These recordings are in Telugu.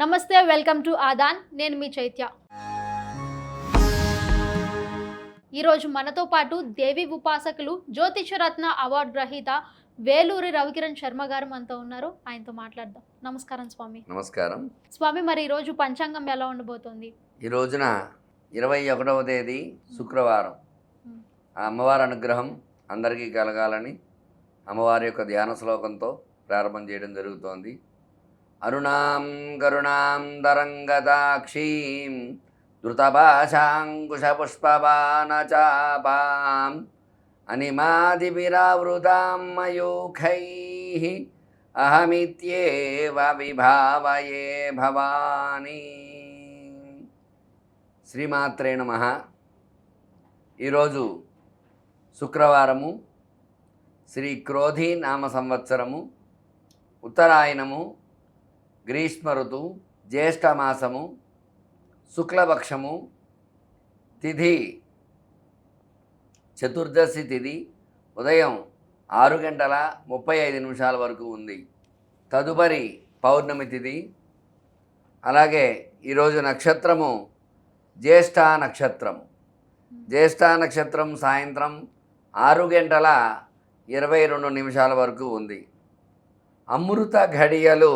నమస్తే వెల్కమ్ టు ఆదాన్. నేను మీ చైత్య. ఈరోజు మనతో పాటు దేవి ఉపాసకులు జ్యోతిషరత్న అవార్డు గ్రహీత వేలూరి రవికిరణ్ శర్మ గారు మనతో ఉన్నారు. ఆయనతో మాట్లాడదాం. నమస్కారం స్వామి. నమస్కారం. స్వామి మరి ఈరోజు పంచాంగం ఎలా ఉండబోతోంది? ఈ రోజున ఇరవై ఒకటవ తేదీ శుక్రవారం. ఆ అమ్మవారి అనుగ్రహం అందరికీ కలగాలని అమ్మవారి యొక్క ధ్యాన శ్లోకంతో ప్రారంభం చేయడం జరుగుతోంది. అరుణాం కరుణాం దరంగదాక్షీం ధృతపాశాంకుశపుష్పవానచాపాం అనిమాదిభిరావృతాం మయూఖై అహమిత్యేవ విభావయే భవానీ శ్రీమాత్రే నమ ఈరోజు శుక్రవారము శ్రీ క్రోధి నామ సంవత్సరము ఉత్తరాయణము గ్రీష్మ ఋతువు జ్యేష్ఠమాసము శుక్లపక్షము తిథి చతుర్దశి తిథి ఉదయం ఆరు గంటల ముప్పై ఐదు నిమిషాల వరకు ఉంది. తదుపరి పౌర్ణమి తిథి అలాగే ఈరోజు నక్షత్రము జ్యేష్ఠ నక్షత్రం జ్యేష్ఠ నక్షత్రం సాయంత్రం ఆరు గంటల ఇరవై రెండు నిమిషాల వరకు ఉంది. అమృత ఘడియలు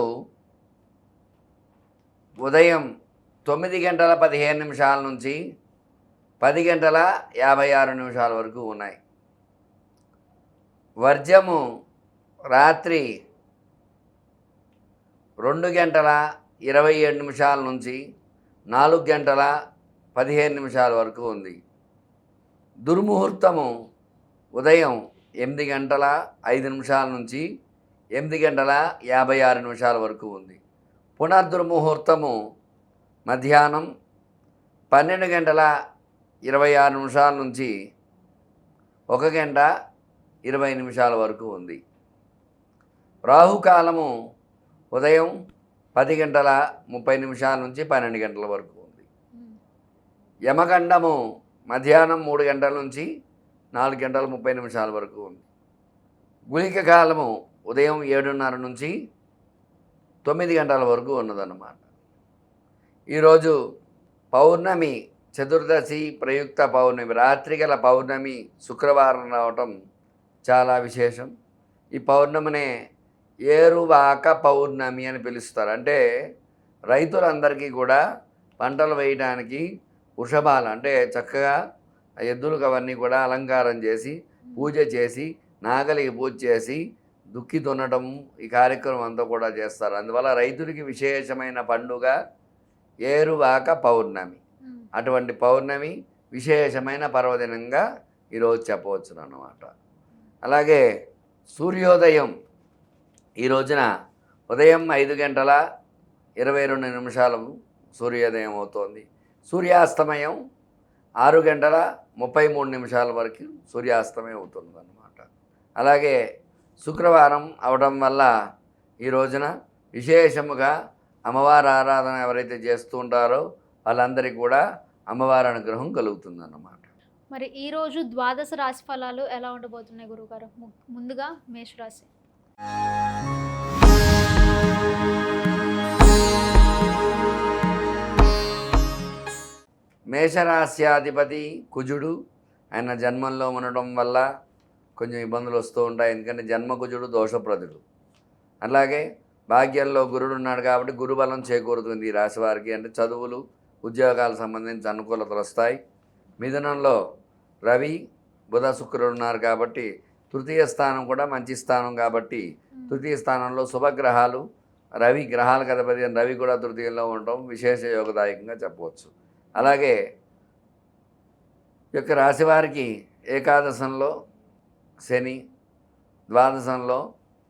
ఉదయం తొమ్మిది గంటల పదిహేను నిమిషాల నుంచి పది గంటల యాభై ఆరు నిమిషాల వరకు ఉన్నాయి. వర్జము రాత్రి రెండు గంటల ఇరవై ఏడు నిమిషాల నుంచి నాలుగు గంటల పదిహేను నిమిషాల వరకు ఉంది. దుర్ముహూర్తము ఉదయం ఎనిమిది గంటల ఐదు నిమిషాల నుంచి ఎనిమిది గంటల యాభై ఆరు నిమిషాల వరకు ఉంది. పునర్దుర్ముహూర్తము మధ్యాహ్నం పన్నెండు గంటల ఇరవై ఆరు నిమిషాల నుంచి ఒక గంట ఇరవై నిమిషాల వరకు ఉంది. రాహుకాలము ఉదయం పది గంటల ముప్పై నిమిషాల నుంచి పన్నెండు గంటల వరకు ఉంది. యమగండము మధ్యాహ్నం మూడు గంటల నుంచి నాలుగు గంటల ముప్పై నిమిషాల వరకు ఉంది. గుళిక కాలము ఉదయం ఏడున్నర నుంచి తొమ్మిది గంటల వరకు ఉన్నదన్నమాట. ఈరోజు పౌర్ణమి చతుర్దశి ప్రయుక్త పౌర్ణమి రాత్రి గల పౌర్ణమి శుక్రవారం రావటం చాలా విశేషం. ఈ పౌర్ణమినే ఏరువాక పౌర్ణమి అని పిలుస్తారు. అంటే రైతులందరికీ కూడా పంటలు వేయడానికి వృషభాలు అంటే చక్కగా ఎద్దులకు అవన్నీ కూడా అలంకారం చేసి పూజ చేసి నాగలికి పూజ చేసి దుక్కి దున్నడం ఈ కార్యక్రమం అంతా కూడా చేస్తారు. అందువల్ల రైతుడికి విశేషమైన పండుగ ఏరువాక పౌర్ణమి. అటువంటి పౌర్ణమి విశేషమైన పర్వదినంగా ఈరోజు చెప్పవచ్చు అన్నమాట అలాగే సూర్యోదయం ఈ రోజున ఉదయం ఐదు గంటల ఇరవై రెండు నిమిషాలు సూర్యోదయం అవుతోంది. సూర్యాస్తమయం ఆరు గంటల ముప్పై మూడు నిమిషాల వరకు సూర్యాస్తమయం అవుతుంది అన్నమాట అలాగే శుక్రవారం అవడం వల్ల ఈ రోజున విశేషముగా అమ్మవారి ఆరాధన ఎవరైతే చేస్తూ ఉంటారో వాళ్ళందరికీ కూడా అమ్మవారి అనుగ్రహం కలుగుతుందన్నమాట. మరి ఈ రోజు ద్వాదశ రాశి ఫలాలు ఎలా ఉండబోతున్నాయి గురుగారు ము- ముందుగా మేషరాశి. మేషరాశ్యాధిపతి కుజుడు. ఆయన జన్మంలో ఉండడం వల్ల కొంచెం ఇబ్బందులు వస్తూ ఉంటాయి. ఎందుకంటే జన్మ కుజుడు దోషప్రదుడు అలాగే భాగ్యంలో గురుడు ఉన్నాడు కాబట్టి గురుబలం చేకూరుతుంది ఈ రాశి వారికి. అంటే చదువులు ఉద్యోగాలకు సంబంధించి అనుకూలతలు వస్తాయి. మిథునంలో రవి బుధ శుక్రుడు ఉన్నారు కాబట్టి తృతీయ స్థానం కూడా మంచి స్థానం కాబట్టి తృతీయ స్థానంలో శుభగ్రహాలు రవి గ్రహాలకు అధిపతి అయిన రవి కూడా తృతీయంలో ఉండటం విశేష యోగదాయకంగా చెప్పవచ్చు. అలాగే ఈ యొక్క రాశివారికి ఏకాదశంలో శని ద్వాదశంలో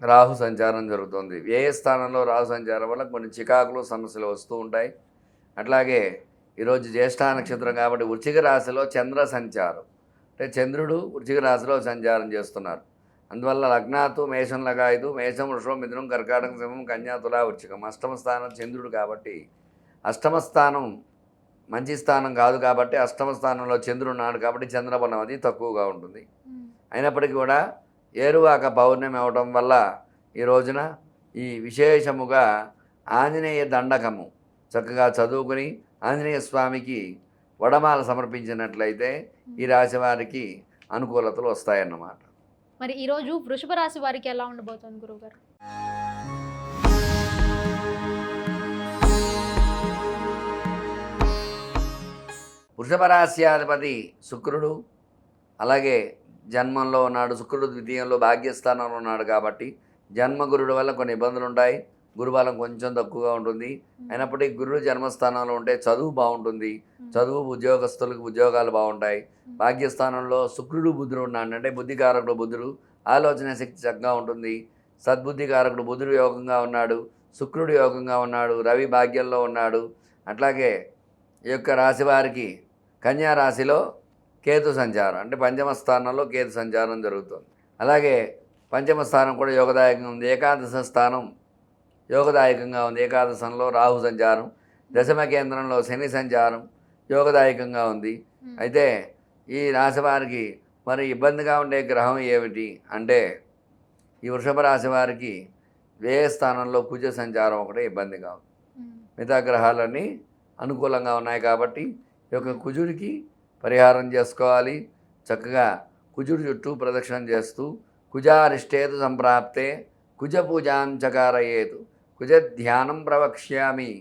రాహు సంచారం జరుగుతుంది. ఏ స్థానంలో రాహు సంచారం వల్ల కొన్ని చికాకులు సమస్యలు వస్తూ ఉంటాయి. అట్లాగే ఈరోజు జ్యేష్ఠ నక్షత్రం కాబట్టి వృచ్చిక రాశిలో చంద్ర సంచారం. అంటే చంద్రుడు వృచ్చిక రాశిలో సంచారం చేస్తున్నారు. అందువల్ల లగ్నాతు మేషం లగాయదు మేషం వృషం మిథునం కర్కాటకం సింహం కన్యా తులా వృచ్చికం అష్టమ స్థానం చంద్రుడు కాబట్టి అష్టమ స్థానం మంచి స్థానం కాదు కాబట్టి అష్టమ స్థానంలో చంద్రుడు ఉన్నాడు కాబట్టి చంద్రబలం అది తక్కువగా ఉంటుంది. అయినప్పటికీ కూడా ఏరువాక పౌర్ణమి అవడం వల్ల ఈ రోజున ఈ విశేషముగా ఆంజనేయ దండకము చక్కగా చదువుకుని ఆంజనేయ స్వామికి వడమాల సమర్పించినట్లయితే ఈ రాశి వారికి అనుకూలతలు వస్తాయన్నమాట. మరి ఈరోజు వృషభ రాశి వారికి ఎలా ఉండబోతుంది గురువుగారు? వృషభ రాశ్యాధిపతి శుక్రుడు అలాగే జన్మంలో ఉన్నాడు శుక్రుడు ద్వితీయంలో భాగ్యస్థానంలో ఉన్నాడు కాబట్టి జన్మగురుడు వల్ల కొన్ని ఇబ్బందులు ఉంటాయి గురుబలం కొంచెం తక్కువగా ఉంటుంది. అయినప్పటికీ గురుడు జన్మస్థానంలో ఉంటే చదువు బాగుంటుంది. చదువు ఉద్యోగస్తులకు ఉద్యోగాలు బాగుంటాయి. భాగ్యస్థానంలో శుక్రుడు బుధుడు ఉన్నాడు అంటే బుద్ధికారకుడు బుధుడు ఆలోచన శక్తి చక్కగా ఉంటుంది. సద్బుద్ధికారకుడు బుధుడు యోగంగా ఉన్నాడు శుక్రుడు యోగంగా ఉన్నాడు రవి భాగ్యంలో ఉన్నాడు. అట్లాగే ఈ యొక్క రాశి వారికి కన్యా రాశిలో కేతు సంచారం. అంటే పంచమ స్థానంలో కేతు సంచారం జరుగుతుంది. అలాగే పంచమ స్థానం కూడా యోగదాయకంగా ఉంది. ఏకాదశ స్థానం యోగదాయకంగా ఉంది. ఏకాదశంలో రాహు సంచారం దశమ కేంద్రంలో శని సంచారం యోగదాయకంగా ఉంది. అయితే ఈ రాశి వారికి మరి ఇబ్బందిగా ఉండే గ్రహం ఏమిటి అంటే ఈ వృషభ రాశి వారికి వ్యయ స్థానంలో కుజ సంచారం ఒకటే ఇబ్బందిగా ఉంది. మిగతా గ్రహాలన్నీ అనుకూలంగా ఉన్నాయి కాబట్టి ఈ యొక్క కుజుడికి పరిహారం చేసుకోవాలి. చక్కగా కుజుడి చుట్టూ ప్రదక్షిణ చేస్తూ కుజారిష్టేతు సంప్రాప్తే కుజ పూజాం చకారయేతు కుజ ధ్యానం ప్రవక్ష్యామి.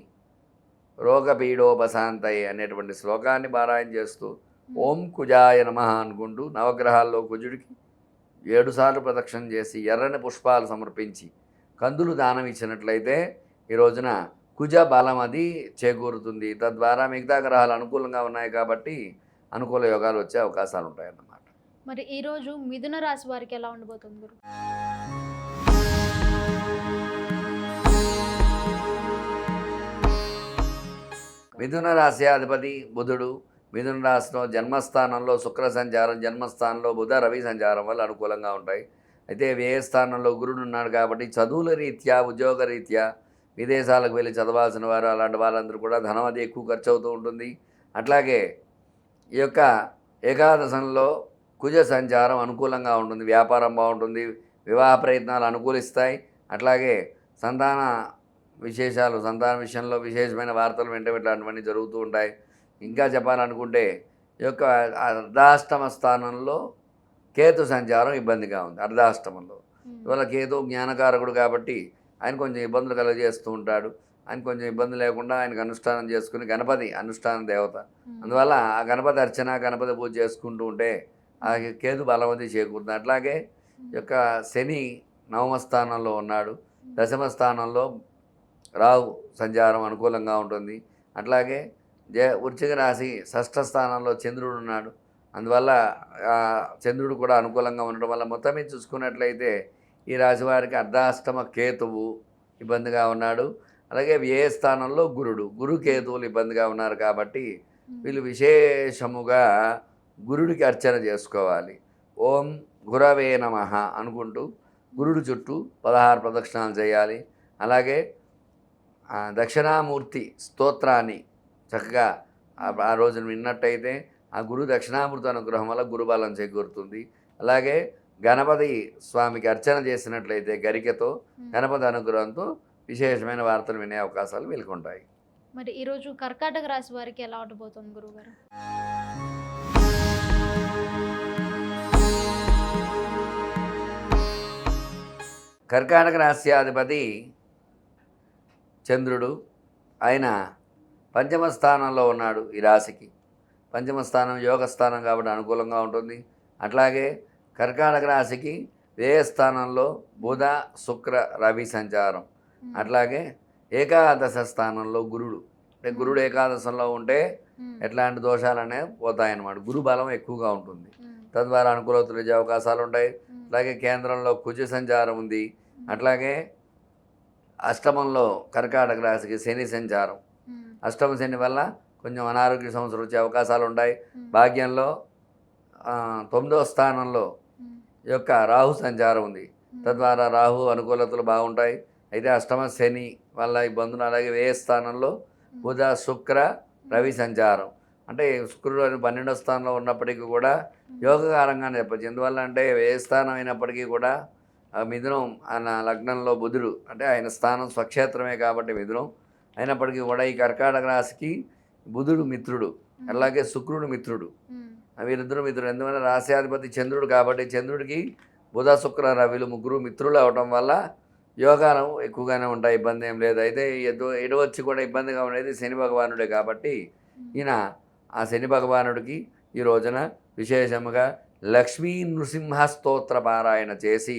రోగపీడోపశాంతయే అనేటువంటి శ్లోకాన్ని పారాయణ చేస్తూ ఓం కుజాయ నమ అనుకుంటూ నవగ్రహాల్లో కుజుడికి ఏడుసార్లు ప్రదక్షిణ చేసి ఎర్రని పుష్పాలు సమర్పించి కందులు దానం ఇచ్చినట్లయితే ఈ రోజున కుజ బలం అది చేకూరుతుంది. తద్వారా మిగతా గ్రహాలు అనుకూలంగా ఉన్నాయి కాబట్టి అనుకూల యోగాలు వచ్చే అవకాశాలు ఉంటాయన్నమాట మరి ఈరోజు మిథున రాశి వారికి ఎలా ఉండబోతుంది గురు? మిథున రాశి అధిపతి బుధుడు మిథున రాశిలో జన్మస్థానంలో శుక్ర సంచారం జన్మస్థానంలో బుధ రవి సంచారం వల్ల అనుకూలంగా ఉంటాయి. అయితే వ్యయ స్థానంలో గురుడు ఉన్నాడు కాబట్టి చదువుల రీత్యా ఉద్యోగ రీత్యా విదేశాలకు వెళ్ళి చదవాల్సిన వారు అలాంటి వాళ్ళందరూ కూడా ధనం అది ఎక్కువ ఖర్చు అవుతూ ఉంటుంది. అట్లాగే ఈ యొక్క ఏకాదశంలో కుజ సంచారం అనుకూలంగా ఉంటుంది వ్యాపారం బాగుంటుంది వివాహ ప్రయత్నాలు అనుకూలిస్తాయి. అట్లాగే సంతాన విశేషాలు సంతాన విషయంలో విశేషమైన వార్తలు వెంట ఇట్లాంటివన్నీ జరుగుతూ ఉంటాయి. ఇంకా చెప్పాలనుకుంటే ఈ యొక్క అర్ధాష్టమ స్థానంలో కేతు సంచారం ఇబ్బందిగా ఉంది అర్ధాష్టమంలో. ఇవాళ కేతు జ్ఞానకారకుడు కాబట్టి ఆయన కొంచెం ఇబ్బందులు కలగజేస్తూ ఉంటాడు. ఆయన కొంచెం ఇబ్బంది లేకుండా ఆయనకు అనుష్ఠానం చేసుకుని గణపతి అనుష్ఠాన దేవత. అందువల్ల ఆ గణపతి అర్చన గణపతి పూజ చేసుకుంటూ ఉంటే ఆ కేతు బలవతి చేకూరుతుంది. అట్లాగే యొక్క శని నవమ స్థానంలో ఉన్నాడు. దశమ స్థానంలో రాహు సంచారం అనుకూలంగా ఉంటుంది. అట్లాగే జ వృశ్చిక రాశి షష్ఠ స్థానంలో చంద్రుడు ఉన్నాడు. అందువల్ల చంద్రుడు కూడా అనుకూలంగా ఉండడం వల్ల మొత్తం మీద చూసుకున్నట్లయితే ఈ రాశి వారికి అర్ధాష్టమ కేతువు ఇబ్బందిగా ఉన్నాడు. అలాగే వ్యయ స్థానంలో గురుడు. గురు కేతువులు ఇబ్బందిగా ఉన్నారు కాబట్టి వీళ్ళు విశేషముగా గురుడికి అర్చన చేసుకోవాలి. ఓం గురవే నమ అనుకుంటూ గురుడు చుట్టూ పదహారు ప్రదక్షిణాలు చేయాలి. అలాగే దక్షిణామూర్తి స్తోత్రాన్ని చక్కగా ఆ- ఆ రోజున విన్నట్టయితే ఆ గురు దక్షిణామూర్తి అనుగ్రహం వల్ల గురుబలం చేకూరుతుంది. అలాగే గణపతి స్వామికి అర్చన చేసినట్లయితే గరికతో గణపతి అనుగ్రహంతో విశేషమైన వార్తలు వినే అవకాశాలు వెలుకుంటాయి. మరి ఈరోజు కర్కాటక రాశి వారికి ఎలా ఉండబోతుంది గురువుగారు కర్కాటక రాశ్యాధిపతి చంద్రుడు ఆయన పంచమ స్థానంలో ఉన్నాడు ఈ రాశికి. పంచమ స్థానం యోగ స్థానం కాబట్టి అనుకూలంగా ఉంటుంది. అట్లాగే కర్కాటక రాశికి వ్యయ స్థానంలో బుధ శుక్ర రవి సంచారం. అట్లాగే ఏకాదశ స్థానంలో గురుడు. అంటే గురుడు ఏకాదశంలో ఉంటే ఎట్లాంటి దోషాలనే పోతాయన్నమాట. గురు బలం ఎక్కువగా ఉంటుంది. తద్వారా అనుకూలతలు వచ్చే అవకాశాలు ఉంటాయి. అలాగే కేంద్రంలో కుజ సంచారం ఉంది. అట్లాగే అష్టమంలో కర్కాటక రాశికి శని సంచారం. అష్టమ శని వల్ల కొంచెం అనారోగ్య సమస్యలు వచ్చే అవకాశాలు ఉంటాయి. భాగ్యంలో తొమ్మిదవ స్థానంలో యొక్క రాహు సంచారం ఉంది. తద్వారా రాహు అనుకూలతలు బాగుంటాయి. అయితే అష్టమ శని వల్ల ఇబ్బందులు అలాగే వ్యయ స్థానంలో? బుధ శుక్ర రవి సంచారం. అంటే శుక్రుడు అని పన్నెండో స్థానంలో ఉన్నప్పటికీ కూడా యోగకారంగానే చెప్పచ్చు. ఎందువల్ల అంటే వ్యయ స్థానం అయినప్పటికీ కూడా మిథునం ఆయన లగ్నంలో బుధుడు అంటే ఆయన స్థానం స్వక్షేత్రమే కాబట్టి మిథునం అయినప్పటికీ కూడా ఈ కర్కాటక రాశికి బుధుడు మిత్రుడు అలాగే శుక్రుడు మిత్రుడు. వీరిద్దరు మిత్రుడు ఎందుకంటే రాశ్యాధిపతి చంద్రుడు కాబట్టి చంద్రుడికి బుధ శుక్ర రవిలు ముగ్గురు మిత్రులు అవడం వల్ల యోగాలు ఎక్కువగానే ఉంటాయి ఇబ్బంది ఏం లేదు. అయితే ఎటు ఎటు వచ్చి కూడా ఇబ్బందిగా ఉండేది శని భగవానుడే కాబట్టి ఈయన ఆ శని భగవానుడికి ఈ రోజున విశేషముగా లక్ష్మీ నృసింహ స్తోత్ర పారాయణ చేసి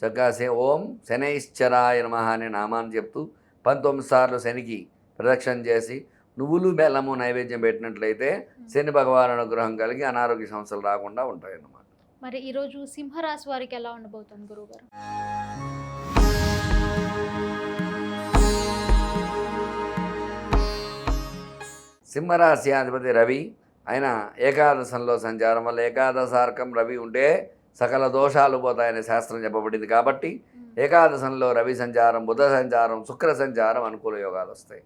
చక్కగా శే ఓం శనైశ్చరాయ నమ అనే నామాన్ని చెప్తూ పంతొమ్మిది సార్లు శనికి ప్రదక్షిణ చేసి నువ్వులు బెల్లము నైవేద్యం పెట్టినట్లయితే శని భగవాన్ అనుగ్రహం కలిగి అనారోగ్య సమస్యలు రాకుండా ఉంటాయి అన్నమాట మరి ఈరోజు సింహరాశి వారికి ఎలా ఉండబోతుంది గురుగారు సింహరాశి అధిపతి రవి ఆయన ఏకాదశంలో సంచారం వల్ల ఏకాదశార్కం రవి ఉంటే సకల దోషాలు పోతాయనే శాస్త్రం చెప్పబడింది కాబట్టి ఏకాదశంలో రవి సంచారం బుధ సంచారం శుక్ర సంచారం అనుకూల యోగాలు వస్తాయి.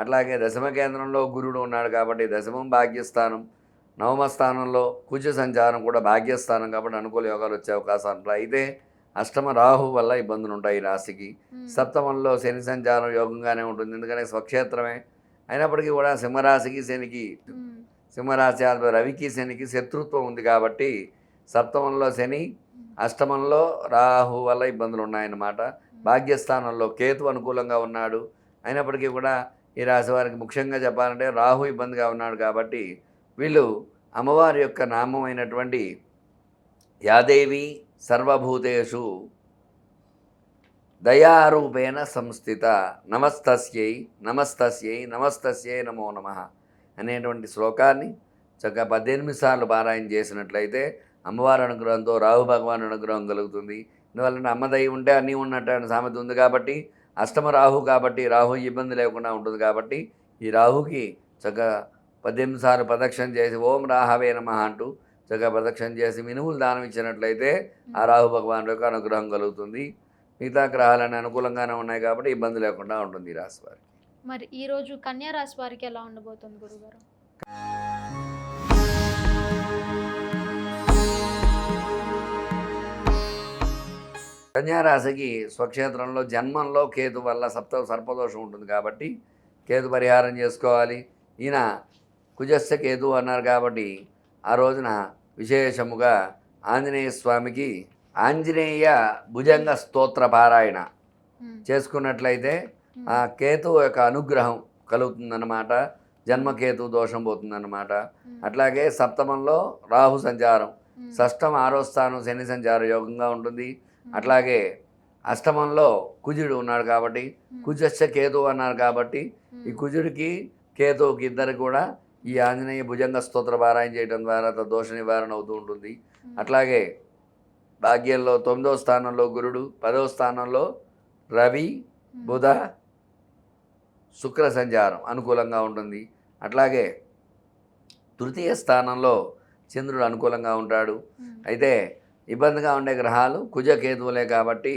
అట్లాగే దశమ కేంద్రంలో గురుడు ఉన్నాడు కాబట్టి దశమం భాగ్యస్థానం నవమ స్థానంలో కుజ సంచారం కూడా భాగ్యస్థానం కాబట్టి అనుకూల యోగాలు వచ్చే అవకాశాలు ఉంటాయి. అయితే అష్టమ రాహు వల్ల ఇబ్బందులు ఉంటాయి ఈ రాశికి. సప్తమంలో శని సంచారం యోగంగానే ఉంటుంది. ఎందుకంటే స్వక్షేత్రమే అయినప్పటికీ కూడా సింహరాశికి శనికి సింహరాశి అధిపతి రవికి శనికి శత్రుత్వం ఉంది కాబట్టి సప్తమంలో శని అష్టమంలో రాహు వల్ల ఇబ్బందులు ఉన్నాయన్నమాట. భాగ్యస్థానంలో కేతు అనుకూలంగా ఉన్నాడు. అయినప్పటికీ కూడా ఈ రాశి వారికి ముఖ్యంగా చెప్పాలంటే రాహు ఇబ్బందిగా ఉన్నాడు కాబట్టి వీళ్ళు అమ్మవారి యొక్క నామం అయినటువంటి యాదేవి సర్వభూతేషు దయారూపేణ సంస్థిత నమస్తస్యై నమస్తస్యై నమస్తస్యై నమో నమ అనేటువంటి శ్లోకాన్ని చక్కగా పద్దెనిమిది సార్లు పారాయణ చేసినట్లయితే అమ్మవారి అనుగ్రహంతో రాహు భగవాన్ అనుగ్రహం కలుగుతుంది. ఎందువల్ల అమ్మ ఉంటే అన్నీ ఉన్నట్టు అనే సామెత ఉంది కాబట్టి అష్టమ రాహు కాబట్టి రాహు ఇబ్బంది లేకుండా ఉంటుంది కాబట్టి ఈ రాహుకి చక్కగా పద్దెనిమిది సార్లు ప్రదక్షిణ చేసి ఓం రాహవే నమ అంటూ చక్కగా ప్రదక్షిణ చేసి మినుములు దానం ఇచ్చినట్లయితే ఆ రాహు భగవాన్ యొక్క అనుగ్రహం కలుగుతుంది. మిగతా గ్రహాలన్నీ అనుకూలంగానే ఉన్నాయి కాబట్టి ఇబ్బంది లేకుండా ఉంటుంది ఈ రాశి వారికి. మరి ఈరోజు కన్యా రాశి వారికి ఎలా ఉండబోతుంది గురుగారు? కన్యారాశికి స్వక్షేత్రంలో జన్మంలో కేతు వల్ల సప్త సర్పదోషం ఉంటుంది కాబట్టి కేతు పరిహారం చేసుకోవాలి. ఈయన కుజస్య కేతు అన్నారు కాబట్టి ఆ రోజున విశేషముగా ఆంజనేయ స్వామికి ఆంజనేయ భుజంగ స్తోత్ర పారాయణ చేసుకున్నట్లయితే ఆ కేతు యొక్క అనుగ్రహం కలుగుతుందన్నమాట. జన్మకేతు దోషం పోతుందన్నమాట. అట్లాగే సప్తమంలో రాహు సంచారం షష్టం ఆరో స్థానం శని సంచార యోగంగా ఉంటుంది. అట్లాగే అష్టమంలో కుజుడు ఉన్నాడు కాబట్టి కుజస్య కేతు అన్నారు కాబట్టి ఈ కుజుడికి కేతువుకి ఇద్దరు కూడా ఈ ఆంజనేయ భుజంగ స్తోత్ర పారాయణ చేయడం ద్వారా దోష నివారణ అవుతూ ఉంటుంది. అట్లాగే భాగ్యంలో తొమ్మిదవ స్థానంలో గురుడు పదవ స్థానంలో రవి ఉమ్, బుధ శుక్ర సంచారం అనుకూలంగా ఉంటుంది. అట్లాగే తృతీయ స్థానంలో చంద్రుడు అనుకూలంగా ఉంటాడు. ఉమ్, అయితే ఇబ్బందిగా ఉండే గ్రహాలు కుజ కేతువులే కాబట్టి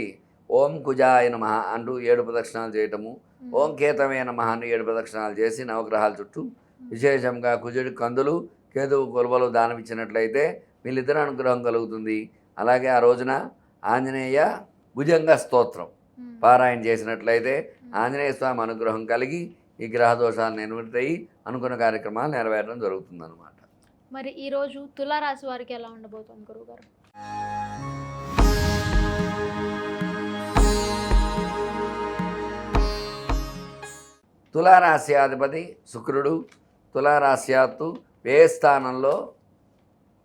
ఓం కుజాయ నమ అంటూ ఏడు ప్రదక్షిణాలు చేయటము ఉమ్, ఓం కేతవే నమ అంటూ ఏడు ప్రదక్షిణాలు చేసి నవగ్రహాల చుట్టూ విశేషంగా కుజుడి కందులు కేతువు కొలువలు దానం ఇచ్చినట్లయితే వీళ్ళిద్దరు అనుగ్రహం కలుగుతుంది. అలాగే ఆ రోజున ఆంజనేయ భుజంగ స్తోత్రం. పారాయణ చేసినట్లయితే ఆంజనేయ స్వామి అనుగ్రహం కలిగి ఈ గ్రహ దోషాలు నివృత్తయి అనుకున్న కార్యక్రమాలు నెరవేరడం జరుగుతుందన్నమాట. మరి ఈరోజు తులారాశి వారికి ఎలా ఉండబోతుంది గురుగారు తులారాశి అధిపతి శుక్రుడు తులారాశ్యాత్తు ఏ స్థానంలో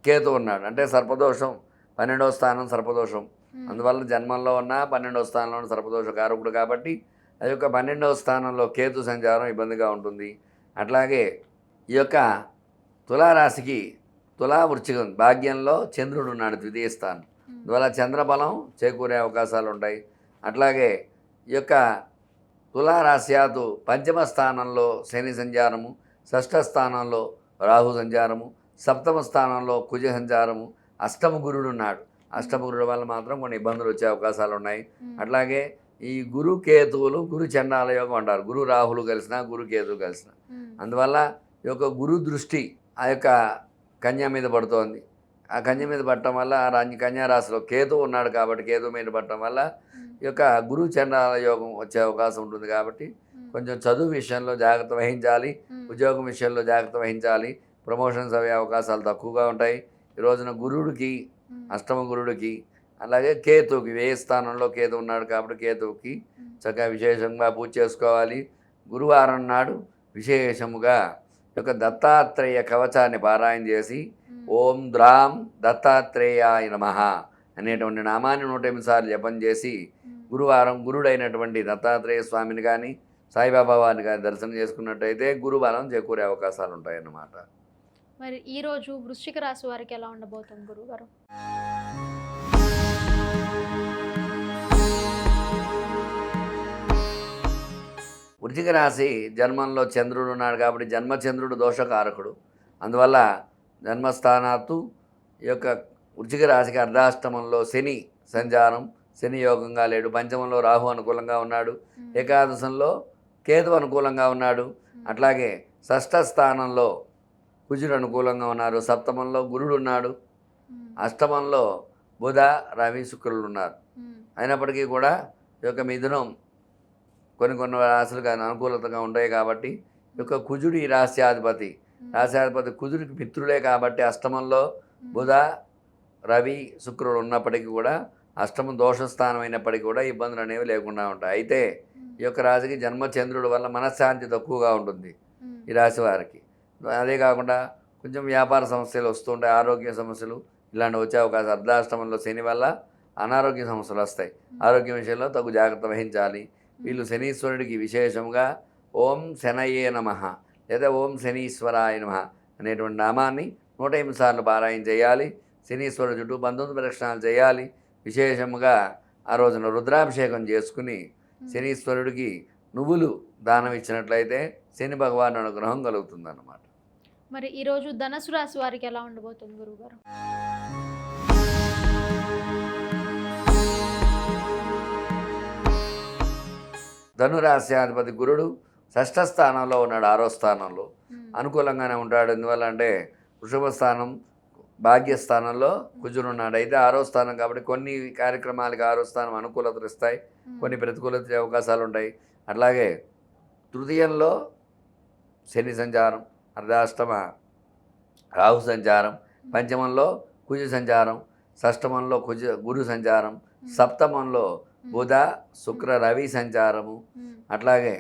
కేతు ఉన్నాడు? అంటే సర్పదోషం పన్నెండవ స్థానం సర్పదోషం. అందువల్ల జన్మంలో ఉన్న పన్నెండవ స్థానంలో ఉన్న సర్పదోష కారకుడు కాబట్టి ఆ యొక్క పన్నెండవ స్థానంలో కేతు సంచారం ఇబ్బందిగా ఉంటుంది. అట్లాగే ఈ యొక్క తులారాశికి తులా వృచ్చికం భాగ్యంలో చంద్రుడు ఉన్నాడు ద్వితీయ స్థానం. అందువల్ల చంద్రబలం చేకూరే అవకాశాలు ఉంటాయి. అట్లాగే ఈ యొక్క తులారాశ్యాతు పంచమ స్థానంలో శని సంచారము షష్ఠ స్థానంలో రాహు సంచారము సప్తమ స్థానంలో కుజ సంచారము అష్టమ గురుడు ఉన్నాడు. అష్టమ గురుడు వల్ల మాత్రం కొన్ని ఇబ్బందులు వచ్చే అవకాశాలు ఉన్నాయి. అట్లాగే ఈ గురు కేతువులు గురు చండాల యోగం అంటారు. గురు రాహులు కలిసిన గురు కేతువు కలిసిన. అందువల్ల ఈ యొక్క గురు దృష్టి ఆ యొక్క కన్య మీద పడుతోంది. ఆ కన్య మీద పడటం వల్ల ఆ రాజ్య కన్యా రాశిలో కేతు ఉన్నాడు కాబట్టి కేతు మీద పడటం వల్ల ఈ యొక్క గురు చండాల యోగం వచ్చే అవకాశం ఉంటుంది కాబట్టి కొంచెం చదువు విషయంలో జాగ్రత్త వహించాలి. ఉద్యోగం విషయంలో జాగ్రత్త వహించాలి. ప్రమోషన్స్ అయ్యే అవకాశాలు తక్కువగా ఉంటాయి. ఈ రోజున గురుడికి అష్టమ గురుడికి అలాగే కేతువుకి వ్యయ స్థానంలో కేతు ఉన్నాడు కాబట్టి కేతువుకి చక్కగా విశేషంగా పూజ చేసుకోవాలి. గురువారం నాడు విశేషముగా యొక్క దత్తాత్రేయ కవచాన్ని పారాయణ చేసి ఓం ద్రాం దత్తాత్రేయాయ నమ అనేటువంటి నామాన్ని నూట ఎనిమిది సార్లు జపం చేసి గురువారం గురుడైనటువంటి దత్తాత్రేయ స్వామిని కానీ సాయిబాబా వారిని కానీ దర్శనం చేసుకున్నట్టయితే గురుబలం చేకూరే అవకాశాలు ఉంటాయన్నమాట. మరి ఈ రోజు వృశ్చిక రాశి వారికి ఎలా ఉండబోతుంది గురుగారు? వృశ్చిక రాశి జన్మంలో చంద్రుడు ఉన్నాడు కాబట్టి జన్మచంద్రుడు దోషకారకుడు. అందువల్ల జన్మస్థానాత్తు ఈ యొక్క వృశ్చిక రాశికి అర్ధాష్టమంలో శని సంచారం శని యోగంగా లేడు. పంచమంలో రాహు అనుకూలంగా ఉన్నాడు. ఏకాదశంలో కేతు అనుకూలంగా ఉన్నాడు. అట్లాగే షష్ఠ స్థానంలో కుజుడు అనుకూలంగా ఉన్నారు. సప్తమంలో గురుడు ఉన్నాడు. అష్టమంలో బుధ రవి శుక్రులు ఉన్నారు. అయినప్పటికీ కూడా ఈ యొక్క మిథునం కొన్ని కొన్ని రాశులుగా అనుకూలతగా ఉంటాయి కాబట్టి ఈ యొక్క కుజుడు ఈ రాశ్యాధిపతి. రాశ్యాధిపతి కుజుడికి మిత్రులే కాబట్టి అష్టమంలో బుధ రవి శుక్రుడు ఉన్నప్పటికీ కూడా అష్టమం దోషస్థానం అయినప్పటికీ కూడా ఇబ్బందులు అనేవి లేకుండా ఉంటాయి. అయితే ఈ యొక్క రాశికి జన్మచంద్రుడి వల్ల మనశ్శాంతి తక్కువగా ఉంటుంది. ఈ రాశి వారికి. అదే కాకుండా కొంచెం వ్యాపార సమస్యలు వస్తుంటాయి ఆరోగ్య సమస్యలు ఇలాంటి వచ్చే అవకాశం. అర్ధాష్టమంలో శని వల్ల అనారోగ్య సమస్యలు వస్తాయి. ఆరోగ్య విషయంలో తగు జాగ్రత్త వహించాలి. వీళ్ళు శనీశ్వరుడికి విశేషంగా ఓం శనయే నమ లేదా ఓం శనీశ్వరాయ నమ అనేటువంటి నామాన్ని నూట ఎనిమిది సార్లు పారాయణ చేయాలి. శనీశ్వరుడు చుట్టూ పంతొమ్మిది ప్రదక్షిణాలు చేయాలి. విశేషముగా ఆ రోజున రుద్రాభిషేకం చేసుకుని శనీశ్వరుడికి నువ్వులు దానం ఇచ్చినట్లయితే శని భగవాన్ అనుగ్రహం కలుగుతుందన్నమాట. మరి ఈ రోజు ధనుసు రాశి వారికి ఎలా ఉండబోతుంది గురుగారు ధనురాశ్యాధిపతి గురుడు షష్ఠ స్థానంలో ఉన్నాడు ఆరో స్థానంలో. అనుకూలంగానే ఉంటాడు. ఎందువల్ల అంటే వృషభ స్థానం భాగ్యస్థానంలో కుజుడు ఉన్నాడు. అయితే ఆరో స్థానం కాబట్టి కొన్ని కార్యక్రమాలకి ఆరో స్థానం అనుకూలతలు ఇస్తాయి. కొన్ని ప్రతికూలత అవకాశాలు ఉంటాయి. అట్లాగే తృతీయంలో శని సంచారం అర్ధాష్టమ రాహు సంచారం పంచమంలో కుజ సంచారం షష్టమంలో కుజ గురు సంచారం సప్తమంలో బుధ శుక్ర రవి సంచారము. అట్లాగే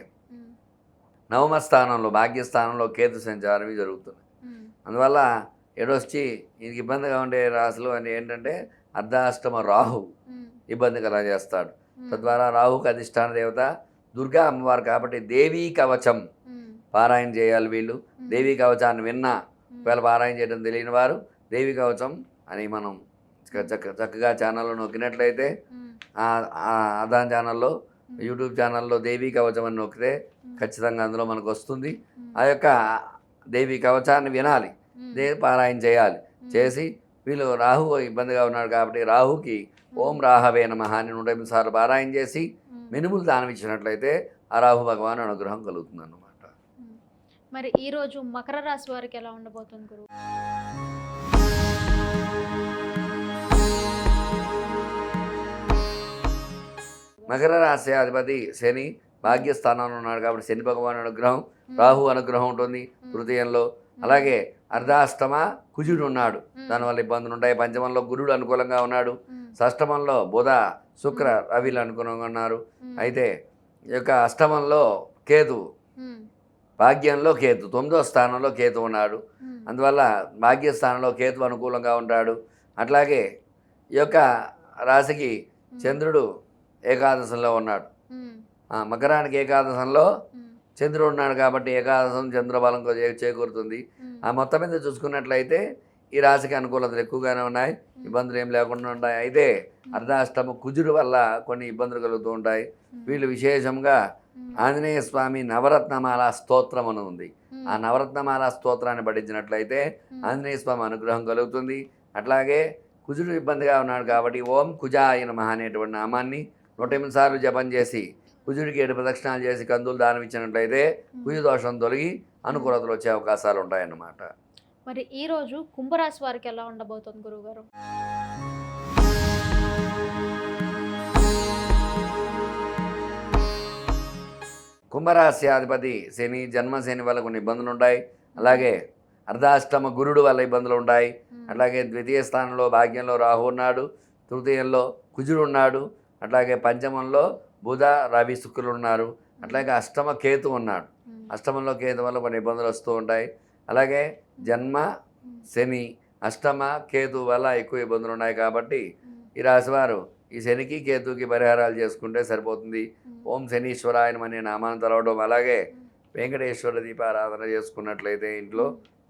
నవమ స్థానంలో భాగ్యస్థానంలో కేతు సంచారం ఇవి జరుగుతుంది అందువల్ల ఏడొచ్చి ఈయనకి ఇబ్బందిగా ఉండే రాశులు అని ఏంటంటే అర్ధాష్టమ రాహు ఇబ్బంది కలగజేస్తాడు. తద్వారా రాహుకి అధిష్టాన దేవత దుర్గా అమ్మవారు కాబట్టి దేవీ కవచం. పారాయణ చేయాలి వీళ్ళు. దేవీ కవచాన్ని విన్నా ఒకవేళ పారాయణ చేయడం తెలియని వారు దేవీ కవచం అని మనం చక్క చక్క- చక్కగా ఛానల్లో నొక్కినట్లయితే ఆదాన్ ఛానల్లో యూట్యూబ్ ఛానల్లో దేవీ కవచం అని నొక్కితే ఖచ్చితంగా అందులో మనకు వస్తుంది. ఆ యొక్క దేవి కవచాన్ని వినాలి. ఉమ్, దే పారాయణ చేయాలి. చేసి వీళ్ళు రాహు ఇబ్బందిగా ఉన్నాడు కాబట్టి రాహుకి ఓం రాహవే నమః అని నూట ఎనిమిది సార్లు పారాయణ చేసి మినుములు దానం ఇచ్చినట్లయితే ఆ రాహు భగవాన్ అనుగ్రహం కలుగుతుంది అన్నమాట. మరి ఈ రోజు మకర రాశి వారికి ఎలా ఉండబోతుంది గురువు మకర రాశి అధిపతి శని భాగ్యస్థానంలో ఉన్నాడు కాబట్టి శని భగవాన్ అనుగ్రహం రాహు అనుగ్రహం ఉంటుంది తృతీయంలో అలాగే అర్ధాష్టమ కుజుడు ఉన్నాడు. దానివల్ల ఇబ్బందులు ఉంటాయి. పంచమంలో గురుడు అనుకూలంగా ఉన్నాడు. షష్టమంలో బుధ శుక్ర రవిలు అనుకూలంగా ఉన్నారు. అయితే ఈ యొక్క అష్టమంలో కేతు భాగ్యంలో కేతు తొమ్మిదో స్థానంలో కేతు ఉన్నాడు. అందువల్ల భాగ్యస్థానంలో కేతు అనుకూలంగా ఉంటాడు. అట్లాగే ఈ యొక్క రాశికి చంద్రుడు ఏకాదశంలో ఉన్నాడు. ఆ, మకరానికి ఏకాదశంలో చంద్రుడు ఉన్నాడు కాబట్టి ఏకాదశం చంద్రబలం చేకూరుతుంది. ఆ మొత్తం మీద చూసుకున్నట్లయితే ఈ రాశికి అనుకూలతలు ఎక్కువగానే ఉన్నాయి. ఇబ్బందులు ఏం లేకుండా ఉంటాయి. అయితే అర్ధాష్టమ కుజుడు వల్ల కొన్ని ఇబ్బందులు కలుగుతూ ఉంటాయి. వీళ్ళు విశేషంగా ఆంజనేయ స్వామి నవరత్నమాల స్తోత్రం అని ఉంది. ఆ నవరత్నమాల స్తోత్రాన్ని పఠించినట్లయితే ఆంజనేయ స్వామి అనుగ్రహం కలుగుతుంది. అట్లాగే కుజుడు ఇబ్బందిగా ఉన్నాడు కాబట్టి ఓం కుజాయ మహా అనేటువంటి నామాన్ని నూట ఎనిమిది సార్లు జపం చేసి కుజుడికి ఏడు ప్రదక్షిణాలు చేసి కందులు దానం ఇచ్చినట్లయితే కుజు దోషం తొలగి అనుకూలతలు వచ్చే అవకాశాలు ఉంటాయన్నమాట. మరి ఈ రోజు కుంభరాశి వారికి ఎలా ఉండబోతుంది గురుగారు కుంభరాశ్యాధిపతి శని జన్మ శని వల్ల కొన్ని ఇబ్బందులు ఉంటాయి. అలాగే అర్ధాష్టమ గురుడు వల్ల ఇబ్బందులు ఉంటాయి. అట్లాగే ద్వితీయ స్థానంలో భాగ్యంలో రాహు ఉన్నాడు. తృతీయంలో కుజుడు ఉన్నాడు. అట్లాగే పంచమంలో బుధ రవి శుక్రులు ఉన్నారు. అట్లాగే అష్టమ కేతు ఉన్నాడు. అష్టమంలో కేతు వల్ల కొన్ని ఇబ్బందులు వస్తూ ఉంటాయి. అలాగే జన్మ శని అష్టమ కేతు వల్ల ఎక్కువ ఇబ్బందులు ఉన్నాయి కాబట్టి ఈ రాశివారు ఈ శనికి కేతుకి పరిహారాలు చేసుకుంటే సరిపోతుంది. ఓం శనీశ్వరాయనం అనే నామాన్ని తలవడం అలాగే వెంకటేశ్వర దీపారాధన చేసుకున్నట్లయితే ఇంట్లో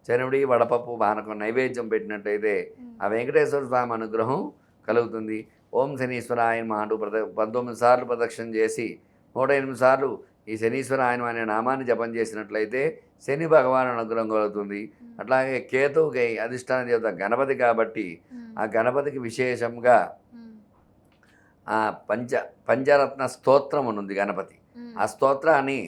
శనుడి వడపప్పు పానకం నైవేద్యం పెట్టినట్లయితే ఆ వెంకటేశ్వర స్వామి అనుగ్రహం కలుగుతుంది. ఓం శనీశ్వరాయన మాటు ప్రద పంతొమ్మిది సార్లు ప్రదక్షిణ చేసి నూట ఎనిమిది సార్లు ఈ శనీశ్వరాయనం అనే నామాన్ని జపం చేసినట్లయితే శని భగవాన్ అనుగ్రహం కలుగుతుంది. అట్లాగే కేతువుకి అధిష్టాన దేవత గణపతి కాబట్టి ఆ గణపతికి విశేషంగా ఆ పంచ పంచరత్న స్తోత్రం అని ఉంది గణపతి. ఆ స్తోత్రాన్ని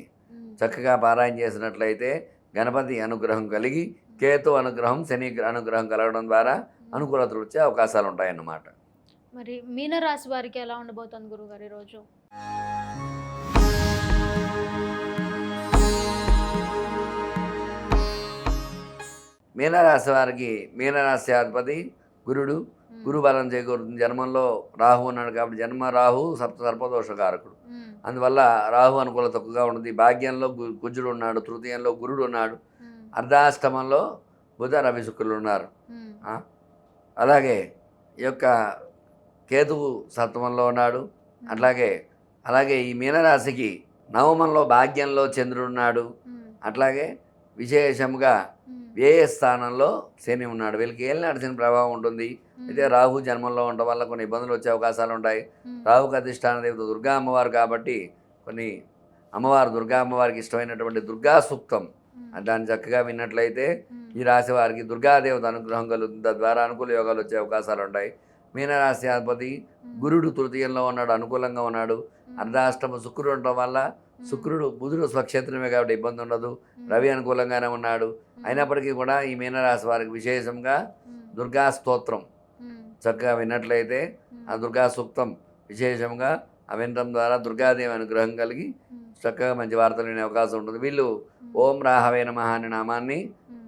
చక్కగా పారాయణ చేసినట్లయితే గణపతి అనుగ్రహం కలిగి కేతు అనుగ్రహం శని అనుగ్రహం కలగడం ద్వారా అనుకూలతలు వచ్చే అవకాశాలు ఉంటాయన్నమాట. మరి మీనరాశి వారికి ఎలా ఉండబోతుంది గురుగారు ఈరోజు? మీనరాశి వారికి మీనరాశి అధిపతి గురుడు. గురు బలం చేకూరుతుంది. జన్మంలో రాహు ఉన్నాడు కాబట్టి జన్మ రాహు సప్త సర్పదోషకారకుడు. అందువల్ల రాహు అనుకూలత తక్కువగా ఉంటుంది భాగ్యంలో కుజుడు ఉన్నాడు తృతీయంలో గురుడు ఉన్నాడు. అర్ధాష్టమంలో బుధ రవి శుక్రులు ఉన్నారు? అలాగే ఈ యొక్క కేతువు సప్తమంలో ఉన్నాడు. అట్లాగే అలాగే ఈ మీనరాశికి నవమంలో భాగ్యంలో చంద్రుడు ఉన్నాడు. అట్లాగే విశేషంగా వ్యయ స్థానంలో శని ఉన్నాడు వీళ్ళకి ఏలినాడు శని ప్రభావం ఉంటుంది. అయితే రాహు జన్మంలో ఉండటం వల్ల కొన్ని ఇబ్బందులు వచ్చే అవకాశాలు ఉంటాయి. రాహుకి అధిష్టాన దేవత దుర్గా అమ్మవారు కాబట్టి కొన్ని అమ్మవారు దుర్గా అమ్మవారికి ఇష్టమైనటువంటి దుర్గా సూక్తం. దాన్ని చక్కగా విన్నట్లయితే ఈ రాశి వారికి దుర్గాదేవత అనుగ్రహం కలుగుతుంది. తద్వారా అనుకూల యోగాలు వచ్చే అవకాశాలు ఉంటాయి. మీనరాశి అధిపతి గురుడు తృతీయంలో ఉన్నాడు అనుకూలంగా ఉన్నాడు. అర్ధాష్టమ శుక్రుడు ఉండటం వల్ల శుక్రుడు బుధుడు స్వక్షేత్రమే కాబట్టి ఇబ్బంది ఉండదు. రవి అనుకూలంగానే ఉన్నాడు. అయినప్పటికీ కూడా ఈ మీనరాశి వారికి విశేషంగా దుర్గా స్తోత్రం. చక్కగా విన్నట్లయితే ఆ దుర్గా సూక్తం విశేషంగా ఆ వినడం ద్వారా దుర్గాదేవి అనుగ్రహం కలిగి చక్కగా మంచి వార్తలు వినే అవకాశం ఉంటుంది. వీళ్ళు ఓం రాహవే నమః అనే నామాన్ని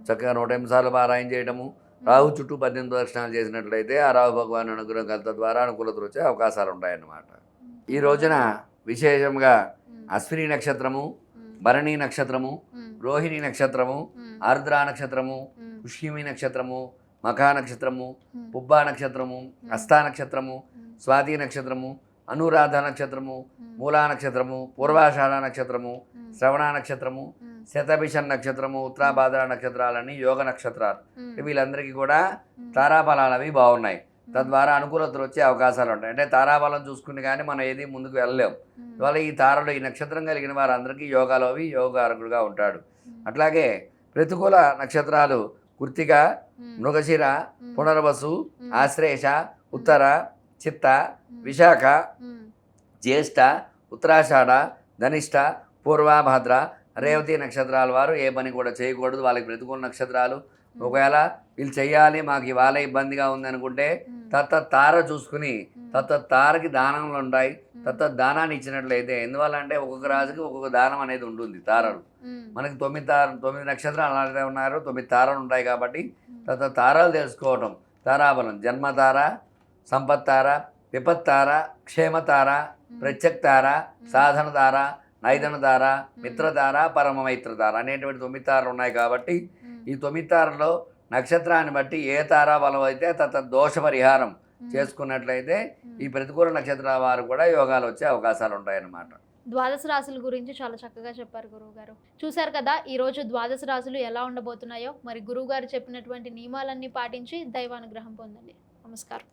చక్కగా నూట ఎనిమిది సార్లు పారాయణ చేయడము రాహు చుట్టూ పద్దెనిమిది దర్శనాలు చేసినట్లయితే ఆ రాహు భగవాన్ అనుగ్రహం కలత ద్వారా అనుకూలతలు వచ్చే అవకాశాలు ఉంటాయన్నమాట. ఈ రోజున విశేషంగా అశ్విని నక్షత్రము భరణి నక్షత్రము రోహిణి నక్షత్రము ఆర్ద్ర నక్షత్రము పుష్యమి నక్షత్రము మఖా నక్షత్రము పుబ్బా నక్షత్రము హస్తా నక్షత్రము స్వాతి నక్షత్రము అనురాధ నక్షత్రము మూలా నక్షత్రము పూర్వాషాఢ నక్షత్రము శ్రవణ నక్షత్రము శతభిషన్ నక్షత్రము ఉత్తరాభాద్ర నక్షత్రాలన్నీ యోగ నక్షత్రాలు వీళ్ళందరికీ కూడా తారాబలాలు అవి బాగున్నాయి తద్వారా అనుకూలతలు వచ్చే అవకాశాలు ఉంటాయి. అంటే తారాబలం చూసుకుని కానీ మనం ఏది ముందుకు వెళ్ళలేం. ఇవాళ ఈ తారలో ఈ నక్షత్రం కలిగిన వారందరికీ యోగాలో అవి యోగారకుడుగా ఉంటాడు. అట్లాగే ప్రతికూల నక్షత్రాలు కృతిక మృగశిర పునర్వసు ఆశ్లేష ఉత్తర చిత్త విశాఖ జ్యేష్ఠ ఉత్తరాషాఢ ధనిష్ట పూర్వాభద్ర రేవతి నక్షత్రాల వారు ఏ పని కూడా చేయకూడదు. వాళ్ళకి ప్రతికూల నక్షత్రాలు ఒకవేళ వీళ్ళు చేయాలి మాకు ఇవాళ ఇబ్బందిగా ఉంది అనుకుంటే తత్త తార చూసుకుని తత్త తారకి దానములు ఉంటాయి తత్త దానాన్ని ఇచ్చినట్లయితే ఎందువల్ల అంటే ఒక్కొక్క రాజుకి ఒక్కొక్క దానం అనేది ఉంటుంది తారలు. మనకి తొమ్మిది తార తొమ్మిది నక్షత్రాలు అలాగే ఉన్నారు తొమ్మిది తారలు ఉంటాయి కాబట్టి తత్త తారాలు తెలుసుకోవటం. తారాబలం జన్మతార సంపత్తార విపత్తార క్షేమతార ప్రత్యక్తార సాధన తార నైదన తార మిత్రతార పరమమైత్రతార అనేటువంటి తొమ్మిది తారలు ఉన్నాయి కాబట్టి ఈ తొమ్మిది తారలో నక్షత్రాన్ని బట్టి ఏ తారా బలం అయితే తత దోష పరిహారం చేసుకున్నట్లయితే ఈ ప్రతికూల నక్షత్రాల వారు కూడా యోగాలు వచ్చే అవకాశాలు ఉంటాయన్నమాట. ద్వాదశ రాశుల గురించి చాలా చక్కగా చెప్పారు గురువు గారు చూశారు కదా ఈ రోజు ద్వాదశ రాశులు ఎలా ఉండబోతున్నాయో? మరి గురువు గారు చెప్పినటువంటి నియమాలన్నీ పాటించి దైవానుగ్రహం పొందండి. నమస్కారం.